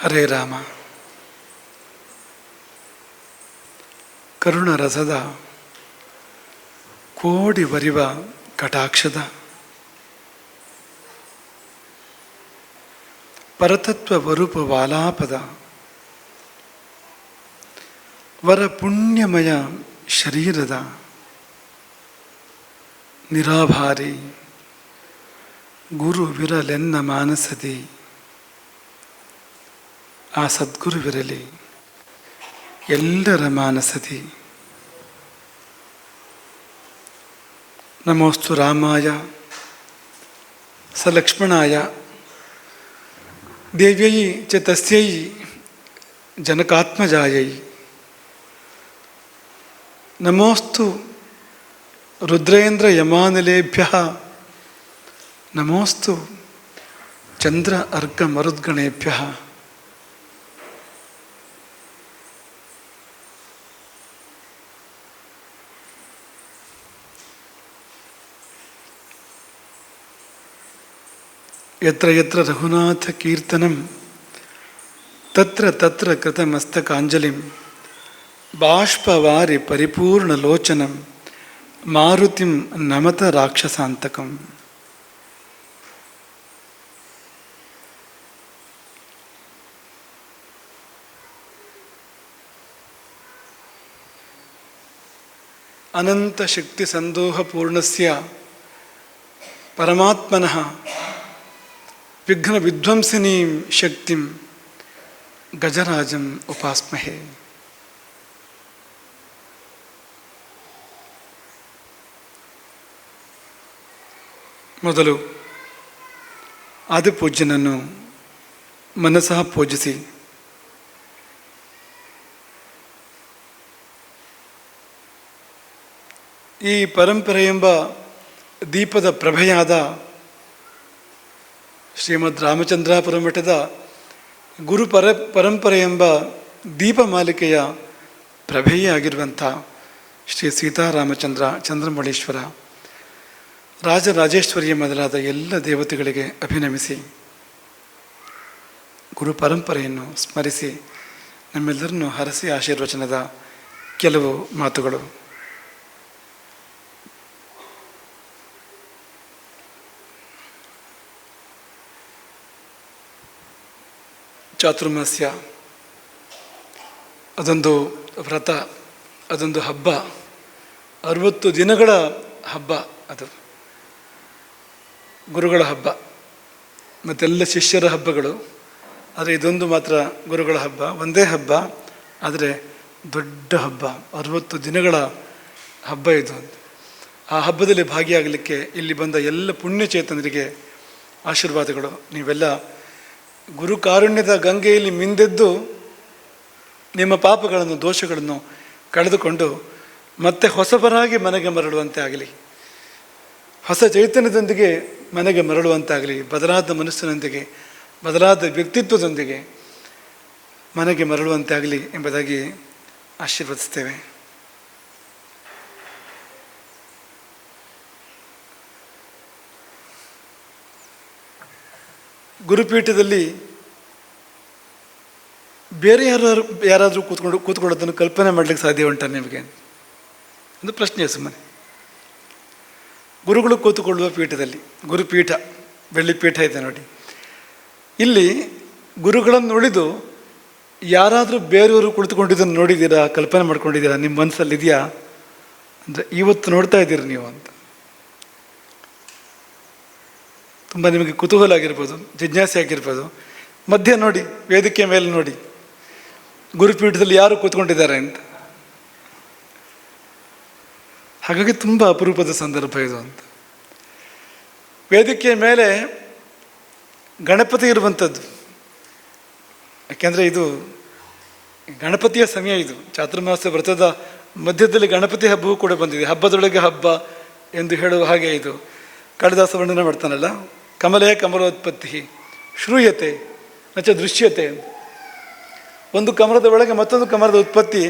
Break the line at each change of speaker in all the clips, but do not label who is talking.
ಹರೇ ರಾಮ. ಕರುಣರಸದ ಕೋಡಿ ಬರಿವ ಕಟಾಕ್ಷದ. ಪರತತ್ವ ವರೂಪ ವಾಲಾಪದ. ವರ ಪುಣ್ಯಮಯ ಶರೀರದ. ನಿರಾಭಾರಿ ಗುರು ವಿರಲೆನ್ನ ಮಾನಸದಿ. ಆ ಸದ್ಗುರುವಿರಲಿ ಎಲ್ಲರ ಮಾನಸದಿ ನಮೋಸ್ತು ರಾಮಾಯ ಸ ಲಕ್ಷ್ಮಣಾಯ ದೇವ್ಯೈ ಚ ತಸ್ಯೈ ಜನಕಾತ್ಮಜಾಯೈ. ನಮೋಸ್ತು ರುದ್ರೇಂದ್ರ ಯಮಾನಲೇಭ್ಯ, ನಮೋಸ್ತು ಚಂದ್ರ ಅರ್ಘ ಮರುದ್ಗಣೇಭ್ಯ. यत्र यत्र रघुनाथकीर्तनं तत्र तत्र कृतमस्तकाञ्जलिं बाष्पवारि परिपूर्णलोचनं मारुतिं नमत राक्षसान्तकम् अनन्तशक्तिसन्दोहपूर्णस्य परमात्मनः ವಿಘ್ನ ವಿಧ್ವಂಸಿನೀಂ ಶಕ್ತಿಂ ಗಜರಾಜಂ ಉಪಾಸ್ಮಹೆ. ಮೊದಲು ಆದಿಪೂಜ್ಯನನ್ನು ಮನಸ್ಸಹ ಪೂಜಿಸಿ. ಈ ಪರಂಪರೆ ಎಂಬ ದೀಪದ ಪ್ರಭೆಯಾದ ಶ್ರೀಮದ್ ರಾಮಚಂದ್ರಾಪುರ ಮಠದ ಗುರು ಪರ ಪರಂಪರೆ ಎಂಬ ದೀಪಮಾಲಿಕೆಯ ಪ್ರಭೆಯೇ ಆಗಿರುವಂಥ ಶ್ರೀ ಸೀತಾರಾಮಚಂದ್ರ ಚಂದ್ರಮೌಳೇಶ್ವರ ರಾಜರಾಜೇಶ್ವರಿಯ ಮೊದಲಾದ ಎಲ್ಲ ದೇವತೆಗಳಿಗೆ ಅಭಿನಮಿಸಿ ಗುರು ಪರಂಪರೆಯನ್ನು ಸ್ಮರಿಸಿ ನಮ್ಮೆಲ್ಲರನ್ನು ಹರಸಿ ಆಶೀರ್ವಚನದ ಕೆಲವು ಮಾತುಗಳು. ಚಾತುರ್ಮಾಸ್ಯ. ಅದೊಂದು ವ್ರತ, ಅದೊಂದು ಹಬ್ಬ. ಅರುವತ್ತು ದಿನಗಳ ಹಬ್ಬ ಅದು. ಗುರುಗಳ ಹಬ್ಬ. ಮತ್ತೆಲ್ಲ ಶಿಷ್ಯರ ಹಬ್ಬಗಳು. ಆದರೆ ಇದೊಂದು ಮಾತ್ರ ಗುರುಗಳ ಹಬ್ಬ. ಒಂದೇ ಹಬ್ಬ, ಆದರೆ ದೊಡ್ಡ ಹಬ್ಬ. ಅರುವತ್ತು ದಿನಗಳ ಹಬ್ಬ ಇದು. ಆ ಹಬ್ಬದಲ್ಲಿ ಭಾಗಿಯಾಗಲಿಕ್ಕೆ ಇಲ್ಲಿ ಬಂದ ಎಲ್ಲ ಪುಣ್ಯಚೇತನರಿಗೆ ಆಶೀರ್ವಾದಗಳು. ನೀವೆಲ್ಲ ಗುರು ಕಾರುಣ್ಯದ ಗಂಗೆಯಲ್ಲಿ ಮಿಂದೆದ್ದು ನಿಮ್ಮ ಪಾಪಗಳನ್ನು, ದೋಷಗಳನ್ನು ಕಳೆದುಕೊಂಡು ಮತ್ತೆ ಹೊಸಬರಾಗಿ ಮನೆಗೆ ಮರಳುವಂತೆ ಆಗಲಿ. ಹೊಸ ಚೈತನ್ಯದೊಂದಿಗೆ ಮನೆಗೆ ಮರಳುವಂತಾಗಲಿ ಬದಲಾದ ಮನಸ್ಸಿನೊಂದಿಗೆ, ಬದಲಾದ ವ್ಯಕ್ತಿತ್ವದೊಂದಿಗೆ ಮನೆಗೆ ಮರಳುವಂತೆ ಆಗಲಿ ಎಂಬುದಾಗಿ ಆಶೀರ್ವದಿಸ್ತೇವೆ. ಗುರುಪೀಠದಲ್ಲಿ ಬೇರೆ ಯಾರು ಯಾರಾದರೂ ಕೂತ್ಕೊಂಡು ಕೂತ್ಕೊಳ್ಳೋದನ್ನು ಕಲ್ಪನೆ ಮಾಡಲಿಕ್ಕೆ ಸಾಧ್ಯ ಉಂಟ ನಿಮಗೆ? ಒಂದು ಪ್ರಶ್ನೆ ಸುಮ್ಮನೆ. ಗುರುಗಳು ಕೂತುಕೊಳ್ಳುವ ಪೀಠದಲ್ಲಿ, ಗುರುಪೀಠ ಬೆಳ್ಳಿ ಪೀಠ ಇದೆ ನೋಡಿ. ಇಲ್ಲಿ ಗುರುಗಳನ್ನು ನೋಡಿದು ಯಾರಾದರೂ ಬೇರೆಯವರು ಕುಳಿತುಕೊಂಡಿದ್ದನ್ನು ನೋಡಿದ್ದೀರಾ, ಕಲ್ಪನೆ ಮಾಡ್ಕೊಂಡಿದ್ದೀರಾ, ನಿಮ್ಮ ಮನಸ್ಸಲ್ಲಿ ಇದೆಯಾ ಅಂದರೆ ಇವತ್ತು ನೋಡ್ತಾ ಇದ್ದೀರಿ ನೀವು ಅಂತ. ತುಂಬ ನಿಮಗೆ ಕುತೂಹಲ ಆಗಿರ್ಬೋದು ಜಿಜ್ಞಾಸೆ ಆಗಿರ್ಬೋದು ಮಧ್ಯೆ ನೋಡಿ ವೇದಿಕೆ ಮೇಲೆ ನೋಡಿ. ಗುರುಪೀಠದಲ್ಲಿ ಯಾರು ಕೂತ್ಕೊಂಡಿದ್ದಾರೆ ಅಂತ. ಹಾಗಾಗಿ ತುಂಬ ಅಪರೂಪದ ಸಂದರ್ಭ ಇದು ಅಂತ. ವೇದಿಕೆಯ ಮೇಲೆ ಗಣಪತಿ ಇರುವಂಥದ್ದು. ಯಾಕೆಂದರೆ ಇದು ಗಣಪತಿಯ ಸಮಯ ಇದು. ಚಾತುರ್ಮಾಸ ವ್ರತದ ಮಧ್ಯದಲ್ಲಿ ಗಣಪತಿ ಹಬ್ಬವೂ ಕೂಡ ಬಂದಿದೆ. ಹಬ್ಬದೊಳಗೆ ಹಬ್ಬ ಎಂದು ಹೇಳುವ ಹಾಗೆ ಇದು. ಕಾಳಿದಾಸ ವರ್ಣನೆ ಮಾಡ್ತಾನಲ್ಲ? ಕಮಲೇ ಕಮಲೋತ್ಪತ್ತಿ ಶ್ರೂಯತೆ, ನಚ ದೃಶ್ಯತೆ ಒಂದು ಕಮಲದ ಒಳಗೆ ಮತ್ತೊಂದು ಕಮಲದ ಉತ್ಪತ್ತಿ,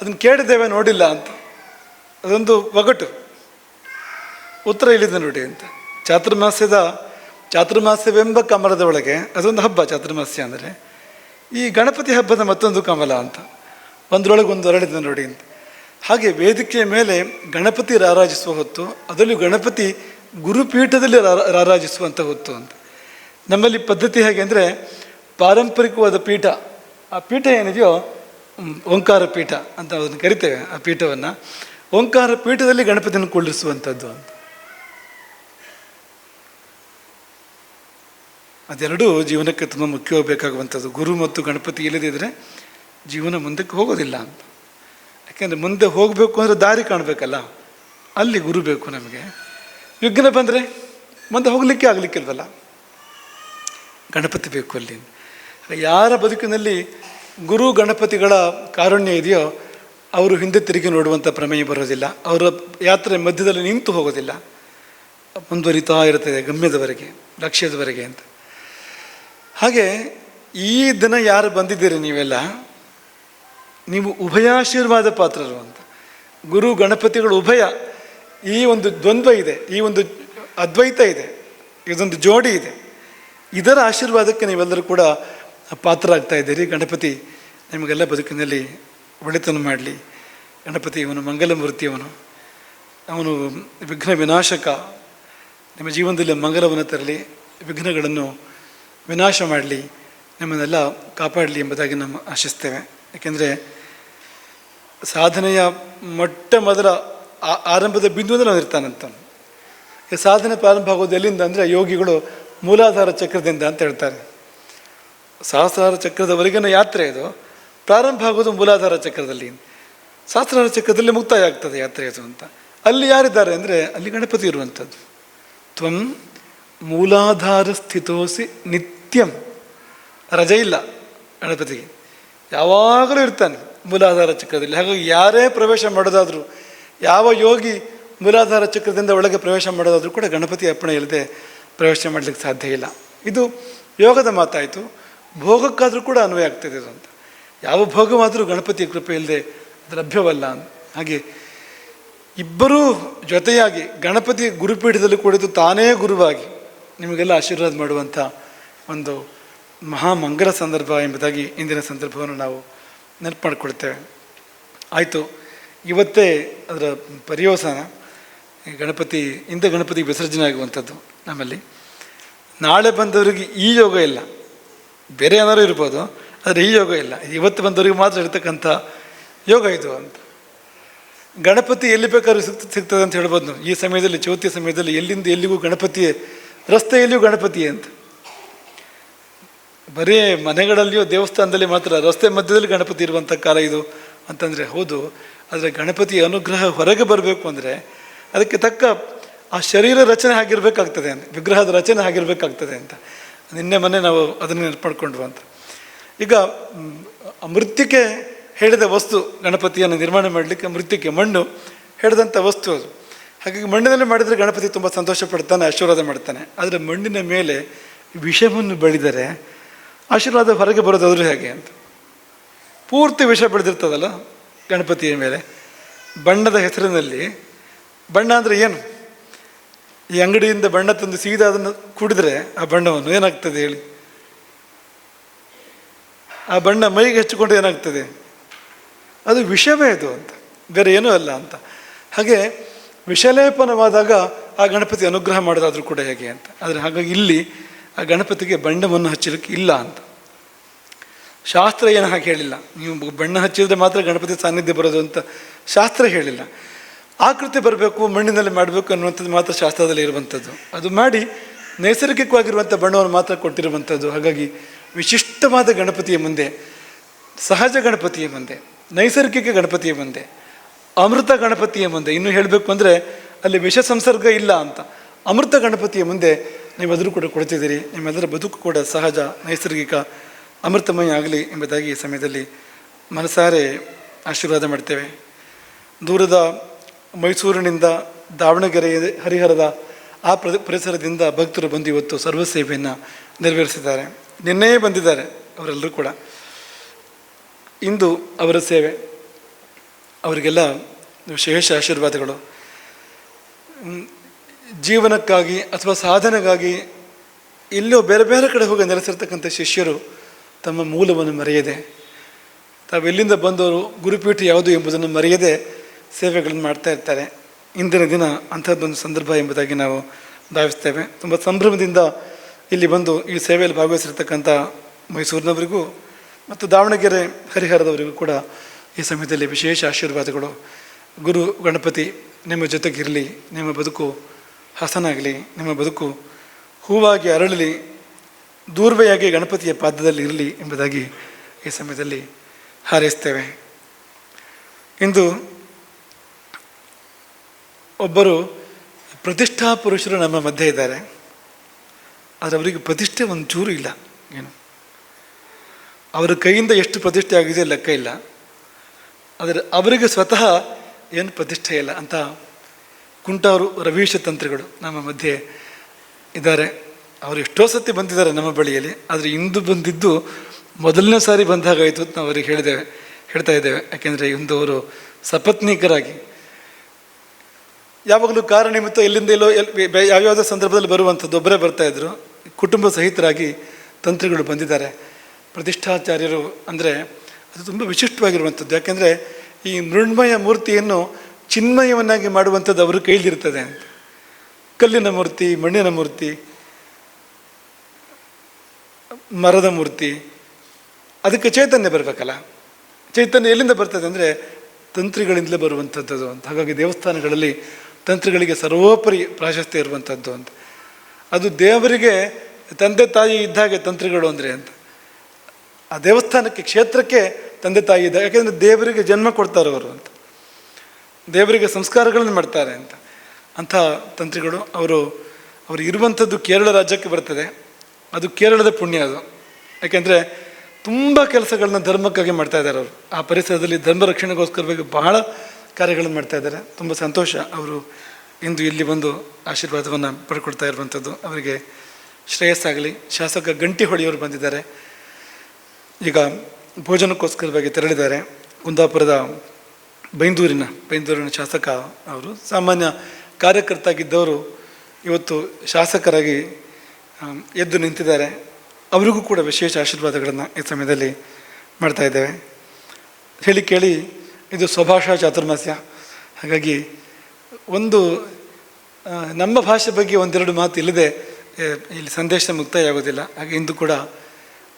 ಅದನ್ನು ಕೇಳಿದ್ದೇವೆ, ನೋಡಿಲ್ಲ ಅಂತ. ಅದೊಂದು ಒಗಟು. ಉತ್ತರ ಇಲ್ಲಿದೆ ನೋಡಿ ಅಂತ. ಚಾತುರ್ಮಾಸ್ಯದ, ಚಾತುರ್ಮಾಸ್ಯವೆಂಬ ಕಮಲದ ಒಳಗೆ, ಅದೊಂದು ಹಬ್ಬ ಚಾತುರ್ಮಾಸ್ಯ ಅಂದರೆ. ಈ ಗಣಪತಿ ಹಬ್ಬದ ಮತ್ತೊಂದು ಕಮಲ ಅಂತ. ಒಂದರೊಳಗೆ ಒಂದು ಹರಡಿದ ನೋಡಿ ಅಂತ. ಹಾಗೆ ವೇದಿಕೆಯ ಮೇಲೆ ಗಣಪತಿ ರಾರಾಜಿಸುವ ಹೊತ್ತು, ಅದರಲ್ಲಿ ಗಣಪತಿ ಗುರುಪೀಠದಲ್ಲಿ ರಾರಾಜಿಸುವಂಥ ಹೊತ್ತು ಅಂತ. ನಮ್ಮಲ್ಲಿ ಪದ್ಧತಿ ಹೇಗೆ ಅಂದರೆ ಪಾರಂಪರಿಕವಾದ ಪೀಠ, ಆ ಪೀಠ ಏನಿದೆಯೋ ಓಂಕಾರ ಪೀಠ ಅಂತ ಅದನ್ನು ಕರಿತೇವೆ, ಆ ಪೀಠವನ್ನು. ಓಂಕಾರ ಪೀಠದಲ್ಲಿ ಗಣಪತಿಯನ್ನು ಕುಳ್ಳಿಸುವಂಥದ್ದು ಅಂತ. ಅದೆರಡೂ ಜೀವನಕ್ಕೆ ತುಂಬ ಮುಖ್ಯವಾಗಿ ಬೇಕಾಗುವಂಥದ್ದು ಗುರು ಮತ್ತು ಗಣಪತಿ ಇಲ್ಲದಿದ್ದರೆ ಜೀವನ ಮುಂದಕ್ಕೆ ಹೋಗೋದಿಲ್ಲ ಅಂತ. ಯಾಕೆಂದರೆ ಮುಂದೆ ಹೋಗಬೇಕು ಅಂದರೆ ದಾರಿ ಕಾಣಬೇಕಲ್ಲ. ಅಲ್ಲಿ ಗುರು ಬೇಕು ನಮಗೆ. ವಿಘ್ನ ಬಂದರೆ ಮುಂದೆ ಹೋಗಲಿಕ್ಕೆ ಆಗಲಿಕ್ಕಿಲ್ವಲ್ಲ? ಗಣಪತಿ ಬೇಕು ಅಲ್ಲಿ. ಯಾರ ಬದುಕಿನಲ್ಲಿ ಗುರು ಗಣಪತಿಗಳ ಕಾರುಣ್ಯ ಇದೆಯೋ ಅವರು ಹಿಂದೆ ತಿರುಗಿ ನೋಡುವಂಥ ಪ್ರಮೇಯ ಬರೋದಿಲ್ಲ. ಅವರ ಯಾತ್ರೆ ಮಧ್ಯದಲ್ಲಿ ನಿಂತು ಹೋಗೋದಿಲ್ಲ. ಮುಂದುವರಿತಾ ಇರ್ತದೆ ಗಮ್ಯದವರೆಗೆ, ಲಕ್ಷ್ಯದವರೆಗೆ ಅಂತ. ಹಾಗೆ ಈ ದಿನ ಯಾರು ಬಂದಿದ್ದೀರಿ ನೀವೆಲ್ಲ? ನೀವು ಉಭಯಾಶೀರ್ವಾದ ಪಾತ್ರರು ಅಂತ. ಗುರು ಗಣಪತಿಗಳು ಉಭಯ ಈ ಒಂದು ದ್ವಂದ್ವ ಇದೆ, ಈ ಒಂದು ಅದ್ವೈತ ಇದೆ, ಇದೊಂದು ಜೋಡಿ ಇದೆ. ಇದರ ಆಶೀರ್ವಾದಕ್ಕೆ ನೀವೆಲ್ಲರೂ ಕೂಡ ಪಾತ್ರ ಆಗ್ತಾ ಇದ್ದೀರಿ. ಗಣಪತಿ ನಿಮಗೆಲ್ಲ ಬದುಕಿನಲ್ಲಿ ಒಳಿತನ್ನು ಮಾಡಲಿ. ಗಣಪತಿ ಇವನು ಮಂಗಲಮೂರ್ತಿಯವನು. ಅವನು ವಿಘ್ನ ವಿನಾಶಕ. ನಿಮ್ಮ ಜೀವನದಲ್ಲಿ ಮಂಗಲವನ್ನು ತರಲಿ, ವಿಘ್ನಗಳನ್ನು ವಿನಾಶ ಮಾಡಲಿ, ನಿಮ್ಮನ್ನೆಲ್ಲ ಕಾಪಾಡಲಿ ಎಂಬುದಾಗಿ ನಮ್ಮ ಆಶಿಸ್ತೇವೆ. ಯಾಕೆಂದರೆ ಸಾಧನೆಯ ಮೊಟ್ಟ ಮೊದಲ ಆರಂಭದ ಬಿಂದು ನಾವು ಅಂತ. ಈ ಸಾಧನೆ ಪ್ರಾರಂಭ ಆಗೋದು ಎಲ್ಲಿಂದ ಅಂದರೆ ಯೋಗಿಗಳು ಮೂಲಾಧಾರ ಚಕ್ರದಿಂದ ಅಂತ ಹೇಳ್ತಾರೆ. ಸಹಸ್ರಾರ ಚಕ್ರದವರೆಗಿನ ಯಾತ್ರೆ ಇದು. ಪ್ರಾರಂಭ ಆಗೋದು ಮೂಲಾಧಾರ ಚಕ್ರದಲ್ಲಿ. ಸಹಸ್ರಾರ ಚಕ್ರದಲ್ಲಿ ಮುಕ್ತಾಯ ಆಗ್ತದೆ ಯಾತ್ರೆ ಅದು ಅಂತ. ಅಲ್ಲಿ ಯಾರಿದ್ದಾರೆ ಅಂದರೆ ಅಲ್ಲಿ ಗಣಪತಿ ಇರುವಂಥದ್ದು ತ್ವಂ ಮೂಲಾಧಾರ ಸ್ಥಿತೋಸಿ ನಿತ್ಯಂ. ರಜೆ ಇಲ್ಲ ಗಣಪತಿಗೆ. ಯಾವಾಗಲೂ ಇರ್ತಾನೆ ಮೂಲಾಧಾರ ಚಕ್ರದಲ್ಲಿ. ಹಾಗಾಗಿ ಯಾರೇ ಪ್ರವೇಶ ಮಾಡೋದಾದರೂ ಯಾವ ಯೋಗಿ ಮೂಲಾಧಾರ ಚಕ್ರದಿಂದ ಒಳಗೆ ಪ್ರವೇಶ ಮಾಡೋದಾದರೂ ಕೂಡ ಗಣಪತಿ ಅಪ್ಪಣೆ ಇಲ್ಲದೆ ಪ್ರವೇಶ ಮಾಡಲಿಕ್ಕೆ ಸಾಧ್ಯ ಇಲ್ಲ. ಇದು ಯೋಗದ ಮಾತಾಯಿತು. ಭೋಗಕ್ಕಾದರೂ ಕೂಡ ಅನ್ವಯ ಆಗ್ತದೆ ಇದು ಅಂತ ಯಾವ ಭೋಗವಾದರೂ ಗಣಪತಿಯ ಕೃಪೆ ಇಲ್ಲದೆ ಅದು ಲಭ್ಯವಲ್ಲ. ಹಾಗೆ ಇಬ್ಬರೂ ಜೊತೆಯಾಗಿ ಗಣಪತಿ ಗುರುಪೀಠದಲ್ಲಿ ಕುಳಿತು ತಾನೇ ಗುರುವಾಗಿ ನಿಮಗೆಲ್ಲ ಆಶೀರ್ವಾದ ಮಾಡುವಂಥ ಒಂದು ಮಹಾಮಂಗಲ ಸಂದರ್ಭ ಎಂಬುದಾಗಿ ಇಂದಿನ ಸಂದರ್ಭವನ್ನು ನಾವು ನೆನಪು ಮಾಡಿಕೊಳ್ತೇವೆ. ಆಯಿತು. ಇವತ್ತೇ ಅದರ ಪರ್ಯವಸಾನ, ಗಣಪತಿ ಇಂಥ ಗಣಪತಿ ವಿಸರ್ಜನೆ ಆಗುವಂಥದ್ದು ನಮ್ಮಲ್ಲಿ. ನಾಳೆ ಬಂದವರಿಗೆ ಈ ಯೋಗ ಇಲ್ಲ. ಬೇರೆ ಏನಾದ್ರು ಇರ್ಬೋದು, ಆದರೆ ಈ ಯೋಗ ಇಲ್ಲ. ಇವತ್ತು ಬಂದವರಿಗೆ ಮಾತ್ರ ಇರ್ತಕ್ಕಂಥ ಯೋಗ ಇದು ಅಂತ. ಗಣಪತಿ ಎಲ್ಲಿ ಬೇಕಾದ್ರೂ ಸಿಗ್ತ ಸಿಗ್ತದೆ ಅಂತ ಹೇಳ್ಬೋದು ನಾವು. ಈ ಸಮಯದಲ್ಲಿ, ಚೌತಿ ಸಮಯದಲ್ಲಿ ಎಲ್ಲಿಂದ ಎಲ್ಲಿಗೂ ಗಣಪತಿ ರಸ್ತೆಯಲ್ಲಿಯೂ ಗಣಪತಿ ಅಂತ. ಬರೀ ಮನೆಗಳಲ್ಲಿಯೋ ದೇವಸ್ಥಾನದಲ್ಲಿ ಮಾತ್ರ, ರಸ್ತೆ ಮಧ್ಯದಲ್ಲಿ ಗಣಪತಿ ಇರುವಂಥ ಕಾಲ ಇದು ಅಂತಂದರೆ ಹೌದು. ಆದರೆ ಗಣಪತಿ ಅನುಗ್ರಹ ಹೊರಗೆ ಬರಬೇಕು ಅಂದರೆ ಅದಕ್ಕೆ ತಕ್ಕ ಆ ಶರೀರ ರಚನೆ ಆಗಿರಬೇಕಾಗ್ತದೆ ಅಂತ, ವಿಗ್ರಹದ ರಚನೆ ಆಗಿರಬೇಕಾಗ್ತದೆ ಅಂತ. ನಿನ್ನೆ ಮೊನ್ನೆ ನಾವು ಅದನ್ನು ನೆನಪು ಅಂತ. ಈಗ ಮೃತ್ತಿಕೆ ಹೇಳಿದ ವಸ್ತು ಗಣಪತಿಯನ್ನು ನಿರ್ಮಾಣ ಮಾಡಲಿಕ್ಕೆ ಮೃತ್ತಿಕೆ ಮಣ್ಣು ಹೇಳಿದಂಥ ವಸ್ತು ಅದು. ಹಾಗಾಗಿ ಮಣ್ಣಿನಲ್ಲಿ ಮಾಡಿದರೆ ಗಣಪತಿ ತುಂಬ ಸಂತೋಷ ಪಡ್ತಾನೆ ಆಶೀರ್ವಾದ ಮಾಡ್ತಾನೆ. ಆದರೆ ಮಣ್ಣಿನ ಮೇಲೆ ವಿಷವನ್ನು ಬೆಳೆದರೆ ಆಶೀರ್ವಾದ ಹೊರಗೆ ಬರೋದಾದರೂ ಹೇಗೆ ಅಂತ? ಪೂರ್ತಿ ವಿಷ ಬೆಳೆದಿರ್ತದಲ್ಲ? ಗಣಪತಿಯ ಮೇಲೆ ಬಣ್ಣದ ಹೆಸರಿನಲ್ಲಿ, ಬಣ್ಣ ಅಂದರೆ ಏನು? ಈ ಅಂಗಡಿಯಿಂದ ಬಣ್ಣ ತಂದು ಸೀದಾ ಅದನ್ನು ಕುಡಿದ್ರೆ ಆ ಬಣ್ಣವನ್ನು ಏನಾಗ್ತದೆ ಹೇಳಿ? ಆ ಬಣ್ಣ ಮೈಗೆ ಹಚ್ಚಿಕೊಂಡು ಏನಾಗ್ತದೆ? ಅದು ವಿಷವೇ ಅದು ಅಂತ, ಬೇರೆ ಏನೂ ಅಲ್ಲ ಅಂತ. ಹಾಗೆ ವಿಷಲೇಪನವಾದಾಗ ಆ ಗಣಪತಿ ಅನುಗ್ರಹ ಮಾಡೋದಾದರೂ ಕೂಡ ಹೇಗೆ ಅಂತ. ಆದರೆ ಹಾಗಾಗಿ ಇಲ್ಲಿ ಆ ಗಣಪತಿಗೆ ಬಣ್ಣವನ್ನು ಹಚ್ಚಲಿಕ್ಕೆ ಇಲ್ಲ ಅಂತ. ಶಾಸ್ತ್ರ ಏನು ಹಾಗೆ ಹೇಳಿಲ್ಲ. ನೀವು ಬಣ್ಣ ಹಚ್ಚಿದ್ರೆ ಮಾತ್ರ ಗಣಪತಿ ಸಾನ್ನಿಧ್ಯ ಬರೋದು ಅಂತ ಶಾಸ್ತ್ರ ಹೇಳಿಲ್ಲ. ಆಕೃತಿ ಬರಬೇಕು, ಮಣ್ಣಿನಲ್ಲಿ ಮಾಡಬೇಕು ಅನ್ನುವಂಥದ್ದು ಮಾತ್ರ ಶಾಸ್ತ್ರದಲ್ಲಿ ಇರುವಂಥದ್ದು. ಅದು ಮಾಡಿ ನೈಸರ್ಗಿಕವಾಗಿರುವಂಥ ಬಣ್ಣವನ್ನು ಮಾತ್ರ ಕೊಟ್ಟಿರುವಂಥದ್ದು. ಹಾಗಾಗಿ ವಿಶಿಷ್ಟವಾದ ಗಣಪತಿಯ ಮುಂದೆ, ಸಹಜ ಗಣಪತಿಯ ಮುಂದೆ, ನೈಸರ್ಗಿಕ ಗಣಪತಿಯ ಮುಂದೆ, ಅಮೃತ ಗಣಪತಿಯ ಮುಂದೆ, ಇನ್ನು ಹೇಳಬೇಕು ಅಂದರೆ ಅಲ್ಲಿ ವಿಷ ಸಂಸರ್ಗ ಇಲ್ಲ ಅಂತ. ಅಮೃತ ಗಣಪತಿಯ ಮುಂದೆ ನೀವೆಲ್ಲರೂ ಕೂಡ ಕೊಡ್ತಿದ್ದೀರಿ. ನಿಮ್ಮೆಲ್ಲರ ಬದುಕು ಕೂಡ ಸಹಜ, ನೈಸರ್ಗಿಕ ಅಮೃತಮಯ ಆಗಲಿ ಎಂಬುದಾಗಿ ಈ ಸಮಯದಲ್ಲಿ ಮನಸಾರೆ ಆಶೀರ್ವಾದ ಮಾಡ್ತೇವೆ. ದೂರದ ಮೈಸೂರಿನಿಂದ ದಾವಣಗೆರೆ ಹರಿಹರದ ಆ ಪ್ರ ಪರಿಸರದಿಂದ ಭಕ್ತರು ಬಂದು ಇವತ್ತು ಸರ್ವಸೇವೆಯನ್ನು ನೆರವೇರಿಸಿದ್ದಾರೆ. ನಿನ್ನೆಯೇ ಬಂದಿದ್ದಾರೆ ಅವರೆಲ್ಲರೂ ಕೂಡ. ಇಂದು ಅವರ ಸೇವೆ. ಅವರಿಗೆಲ್ಲ ವಿಶೇಷ ಆಶೀರ್ವಾದಗಳು. ಜೀವನಕ್ಕಾಗಿ ಅಥವಾ ಸಾಧನೆಗಾಗಿ ಇಲ್ಲೂ ಬೇರೆ ಬೇರೆ ಕಡೆ ಹೋಗಿ ನೆಲೆಸಿರ್ತಕ್ಕಂಥ ಶಿಷ್ಯರು ತಮ್ಮ ಮೂಲವನ್ನು ಮರೆಯದೆ ತಾವೆಲ್ಲಿಂದ ಬಂದವರು ಗುರುಪೀಠ ಯಾವುದು ಎಂಬುದನ್ನು ಮರೆಯದೆ ಸೇವೆಗಳನ್ನು ಮಾಡ್ತಾ ಇರ್ತಾರೆ. ಇಂದಿನ ದಿನ ಅಂಥದ್ದೊಂದು ಸಂದರ್ಭ ಎಂಬುದಾಗಿ ನಾವು ಭಾವಿಸ್ತೇವೆ. ತುಂಬ ಸಂಭ್ರಮದಿಂದ ಇಲ್ಲಿ ಬಂದು ಈ ಸೇವೆಯಲ್ಲಿ ಭಾಗವಹಿಸಿರ್ತಕ್ಕಂಥ ಮೈಸೂರಿನವರಿಗೂ ಮತ್ತು ದಾವಣಗೆರೆ ಹರಿಹರದವರಿಗೂ ಕೂಡ ಈ ಸಮಯದಲ್ಲಿ ವಿಶೇಷ ಆಶೀರ್ವಾದಗಳು. ಗುರು ಗಣಪತಿ, ನಿಮ್ಮ ಜೊತೆಗಿರಲಿ, ನಿಮ್ಮ ಬದುಕು ಹಸನಾಗಲಿ, ನಿಮ್ಮ ಬದುಕು ಹೂವಾಗಿ ಅರಳಲಿ ದೂರ್ವೆಯಾಗಿ ಗಣಪತಿಯ ಪಾದದಲ್ಲಿ ಇರಲಿ ಎಂಬುದಾಗಿ ಈ ಸಮಯದಲ್ಲಿ ಹಾರೈಸ್ತೇವೆ. ಇಂದು ಒಬ್ಬರು ಪ್ರತಿಷ್ಠಾ ಪುರುಷರು ನಮ್ಮ ಮಧ್ಯೆ ಇದ್ದಾರೆ. ಆದರೆ ಅವರಿಗೆ ಪ್ರತಿಷ್ಠೆ ಒಂದು ಇಲ್ಲ. ಏನು? ಅವರ ಕೈಯಿಂದ ಎಷ್ಟು ಪ್ರತಿಷ್ಠೆ ಆಗಿದೆ ಲೆಕ್ಕ ಇಲ್ಲ. ಆದರೆ ಅವರಿಗೆ ಸ್ವತಃ ಏನು ಪ್ರತಿಷ್ಠೆ ಇಲ್ಲ ಅಂತ ಕುಂಟಾರು ರವೀಶ ತಂತ್ರಿಗಳು ನಮ್ಮ ಮಧ್ಯೆ ಇದ್ದಾರೆ. ಅವರು ಎಷ್ಟೋ ಸತಿ ಬಂದಿದ್ದಾರೆ ನಮ್ಮ ಬಳಿಯಲ್ಲಿ, ಆದರೆ ಇಂದು ಬಂದಿದ್ದು ಮೊದಲನೇ ಸಾರಿ ಬಂದಾಗಾಯಿತು ಅಂತ ನಾವು ಅವರಿಗೆ ಹೇಳಿದ್ದೇವೆ ಹೇಳ್ತಾ ಇದ್ದೇವೆ. ಯಾಕೆಂದರೆ ಇಂದು ಅವರು ಸಪತ್ನೀಕರಾಗಿ ಯಾವಾಗಲೂ ಕಾರಣ ನಿಮಿತ್ತ ಎಲ್ಲಿಂದ ಎಲ್ಲೋ ಎಲ್ಲಿ ಯಾವ್ಯಾವುದೋ ಸಂದರ್ಭದಲ್ಲಿ ಬರುವಂಥದ್ದು ಒಬ್ಬರೇ ಬರ್ತಾಯಿದ್ರು ಕುಟುಂಬ ಸಹಿತರಾಗಿ ತಂತ್ರಿಗಳು ಬಂದಿದ್ದಾರೆ. ಪ್ರತಿಷ್ಠಾಚಾರ್ಯರು ಅಂದರೆ ಅದು ತುಂಬ ವಿಶಿಷ್ಟವಾಗಿರುವಂಥದ್ದು. ಯಾಕೆಂದರೆ ಈ ಮೃಣ್ಮಯ ಮೂರ್ತಿಯನ್ನು ಚಿನ್ಮಯವನ್ನಾಗಿ ಮಾಡುವಂಥದ್ದು ಅವರ ಕೈಲಿರ್ತದೆ ಅಂತ. ಕಲ್ಲಿನ ಮೂರ್ತಿ, ಮಣ್ಣಿನ ಮೂರ್ತಿ ಮರದ ಮೂರ್ತಿ, ಅದಕ್ಕೆ ಚೈತನ್ಯ ಬರಬೇಕಲ್ಲ? ಚೈತನ್ಯ ಎಲ್ಲಿಂದ ಬರ್ತದೆ ಅಂದರೆ ತಂತ್ರಿಗಳಿಂದಲೇ ಬರುವಂಥದ್ದು ಅಂತ. ಹಾಗಾಗಿ ದೇವಸ್ಥಾನಗಳಲ್ಲಿ ತಂತ್ರಿಗಳಿಗೆ ಸರ್ವೋಪರಿ ಪ್ರಾಶಸ್ತ್ಯ ಇರುವಂಥದ್ದು ಅಂತ. ಅದು ದೇವರಿಗೆ, ತಂದೆ ತಾಯಿ ಇದ್ದಾಗೆ ತಂತ್ರಿಗಳು ಅಂದರೆ ಅಂತ. ಆ ದೇವಸ್ಥಾನಕ್ಕೆ, ಕ್ಷೇತ್ರಕ್ಕೆ ತಂದೆ ತಾಯಿ ಇದ್ದ, ಯಾಕೆಂದರೆ ದೇವರಿಗೆ ಜನ್ಮ ಕೊಡ್ತಾರೆ ಅವರು ಅಂತ. ದೇವರಿಗೆ ಸಂಸ್ಕಾರಗಳನ್ನು ಮಾಡ್ತಾರೆ ಅಂತ. ಅಂಥ ತಂತ್ರಿಗಳು, ಅವರು ಅವರು ಇರುವಂಥದ್ದು ಕೇರಳ ರಾಜ್ಯಕ್ಕೆ ಬರ್ತದೆ. ಅದು ಕೇರಳದ ಪುಣ್ಯ ಅದು. ಯಾಕೆಂದರೆ ತುಂಬ ಕೆಲಸಗಳನ್ನ ಧರ್ಮಕ್ಕಾಗಿ ಮಾಡ್ತಾ ಇದ್ದಾರೆ ಅವರು. ಆ ಪರಿಸರದಲ್ಲಿ ಧರ್ಮ ರಕ್ಷಣೆಗೋಸ್ಕರವಾಗಿ ಬಹಳ ಕಾರ್ಯಗಳನ್ನು ಮಾಡ್ತಾ ಇದ್ದಾರೆ. ತುಂಬ ಸಂತೋಷ ಅವರು ಇಂದು ಇಲ್ಲಿ ಬಂದು ಆಶೀರ್ವಾದವನ್ನು ಪಡ್ಕೊಳ್ತಾ ಇರುವಂಥದ್ದು ಅವರಿಗೆ ಶ್ರೇಯಸ್ಸಾಗಲಿ. ಶಾಸಕ ಗಂಟಿ ಹೊಳೆಯವರು ಬಂದಿದ್ದಾರೆ. ಈಗ ಭೋಜನಕ್ಕೋಸ್ಕರವಾಗಿ ತೆರಳಿದ್ದಾರೆ. ಕುಂದಾಪುರದ ಬೈಂದೂರಿನ ಬೈಂದೂರಿನ ಶಾಸಕ ಅವರು. ಸಾಮಾನ್ಯ ಕಾರ್ಯಕರ್ತ ಆಗಿದ್ದವರು ಇವತ್ತು ಶಾಸಕರಾಗಿ ಎದ್ದು ನಿಂತಿದ್ದಾರೆ. ಅವರಿಗೂ ಕೂಡ ವಿಶೇಷ ಆಶೀರ್ವಾದಗಳನ್ನು ಈ ಸಮಯದಲ್ಲಿ ಮಾಡ್ತಾ ಇದ್ದೇವೆ. ಹೇಳಿ ಕೇಳಿ, ಇದು ಸ್ವಭಾಷಾ ಚಾತುರ್ಮಾಸ್ಯ. ಹಾಗಾಗಿ ಒಂದು ನಮ್ಮ ಭಾಷೆ ಬಗ್ಗೆ ಒಂದೆರಡು ಮಾತು ಇಲ್ಲದೆ. ಇಲ್ಲಿ ಸಂದೇಶ ಮುಕ್ತಾಯ ಆಗೋದಿಲ್ಲ ಹಾಗೆ ಇಂದು ಕೂಡ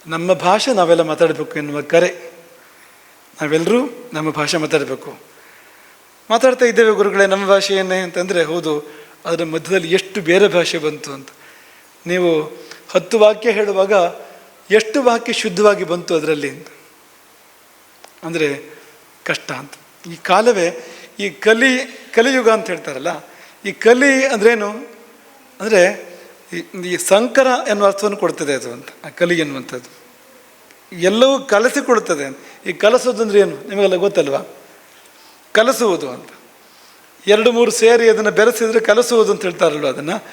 ನಮ್ಮ ಭಾಷೆ ನಾವೆಲ್ಲ ಮಾತಾಡಬೇಕು ಎನ್ನುವ ಕರೆ. ನಾವೆಲ್ಲರೂ ನಮ್ಮ ಭಾಷೆ ಮಾತಾಡಬೇಕು. ಮಾತಾಡ್ತಾ ಇದ್ದೇವೆ ಗುರುಗಳೇ, ನಮ್ಮ ಭಾಷೆಯನ್ನೇ ಅಂತಂದರೆ ಹೌದು, ಅದರ ಮಧ್ಯದಲ್ಲಿ ಎಷ್ಟು ಬೇರೆ ಭಾಷೆ ಬಂತು ಅಂತ. ನೀವು ಹತ್ತು ವಾಕ್ಯ ಹೇಳುವಾಗ ಎಷ್ಟು ವಾಕ್ಯ ಶುದ್ಧವಾಗಿ ಬಂತು ಅದರಲ್ಲಿ ಅಂದರೆ ಕಷ್ಟ ಅಂತ. ಈ ಕಾಲವೇ ಈ ಕಲಿ, ಕಲಿಯುಗ ಅಂತ ಹೇಳ್ತಾರಲ್ಲ, ಈ ಕಲಿ ಅಂದ್ರೇನು? ಅಂದರೆ ಈ- ಈ ಸಂಕರ ಎನ್ನುವ ಅರ್ಥವನ್ನು ಕೊಡ್ತದೆ ಅದು ಅಂತ, ಆ ಕಲಿ ಎನ್ನುವಂಥದ್ದು. ಎಲ್ಲವೂ ಕಲಸಿಕೊಡುತ್ತದೆ ಈ ಕಲಸೋದು ಅಂದ್ರೆ ಏನು? ನಿಮಗೆಲ್ಲ ಗೊತ್ತಲ್ವಾ? ಕಲಸುವುದು ಅಂತ. ಎರಡು, ಮೂರು ಸೇರಿ ಅದನ್ನು ಬೆರೆಸಿದ್ರೆ ಕಲಸುವುದು ಅಂತ ಹೇಳ್ತಾರಲ್ವ ಅದನ್ನು?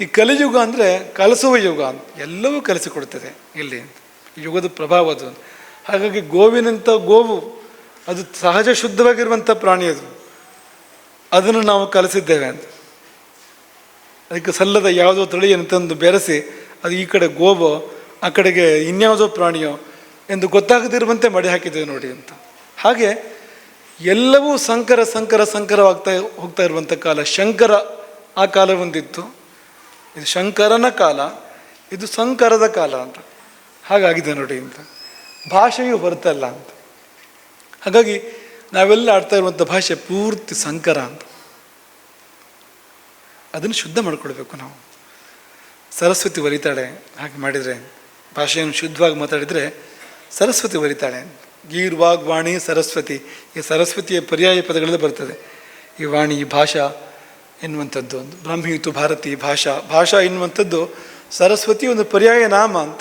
ಈ ಕಲಿಯುಗ ಅಂದರೆ ಕಲಸುವ ಯುಗ ಅಂತ ಎಲ್ಲವೂ ಕಲಿಸಿಕೊಡ್ತದೆ ಇಲ್ಲಿ. ಯುಗದ ಪ್ರಭಾವ ಅದು. ಹಾಗಾಗಿ ಗೋವಿನಂಥ ಗೋವು, ಅದು ಸಹಜ ಶುದ್ಧವಾಗಿರುವಂಥ ಪ್ರಾಣಿ ಅದು. ಅದನ್ನು ನಾವು ಕಲಿಸಿದ್ದೇವೆ ಅಂತ. ಅದಕ್ಕೆ ಸಲ್ಲದ ಯಾವುದೋ ತಳಿಯನ್ನು ತಂದು ಬೆರೆಸಿ, ಅದು ಈ ಕಡೆ ಗೋವೋ, ಆ ಕಡೆಗೆ ಇನ್ಯಾವುದೋ ಪ್ರಾಣಿಯೋ ಎಂದು ಗೊತ್ತಾಗದಿರುವಂತೆ ಮಡಿ ಹಾಕಿದ್ದೇವೆ ನೋಡಿ ಅಂತ. ಹಾಗೆ ಎಲ್ಲವೂ ಸಂಕರ ಸಂಕರ ಸಂಕರವಾಗ್ತಾ ಹೋಗ್ತಾ ಇರುವಂಥ ಕಾಲ, ಶಂಕರ ಆ ಕಾಲ ಒಂದಿತ್ತು. ಇದು ಶಂಕರನ ಕಾಲ, ಇದು ಸಂಕರದ ಕಾಲ ಅಂತ. ಹಾಗಾಗಿದೆ ನೋಡಿ ಅಂತ. ಭಾಷೆಯು ಹೊರತಲ್ಲ ಅಂತ. ಹಾಗಾಗಿ ನಾವೆಲ್ಲ ಆಡ್ತಾ ಇರುವಂಥ ಭಾಷೆ ಪೂರ್ತಿ ಸಂಕರ ಅಂತ. ಅದನ್ನು ಶುದ್ಧ ಮಾಡ್ಕೊಳ್ಬೇಕು ನಾವು. ಸರಸ್ವತಿ ಒಲಿತಾಳೆ ಹಾಗೆ ಮಾಡಿದರೆ, ಭಾಷೆಯನ್ನು ಶುದ್ಧವಾಗಿ ಮಾತಾಡಿದರೆ ಸರಸ್ವತಿ ಒಲಿತಾಳೆ ಗೀರ್ ವಾಗ್ ವಾಣಿ ಸರಸ್ವತಿ, ಈ ಸರಸ್ವತಿಯ ಪರ್ಯಾಯ ಪದಗಳಲ್ಲಿ ಬರ್ತದೆ. ಈ ವಾಣಿ, ಈ ಭಾಷಾ ಎನ್ನುವಂಥದ್ದು ಒಂದು. ಬ್ರಾಹ್ಮಿಯುತು ಭಾರತಿ ಭಾಷಾ. ಭಾಷಾ ಎನ್ನುವಂಥದ್ದು ಸರಸ್ವತಿ ಒಂದು ಪರ್ಯಾಯ ನಾಮ ಅಂತ.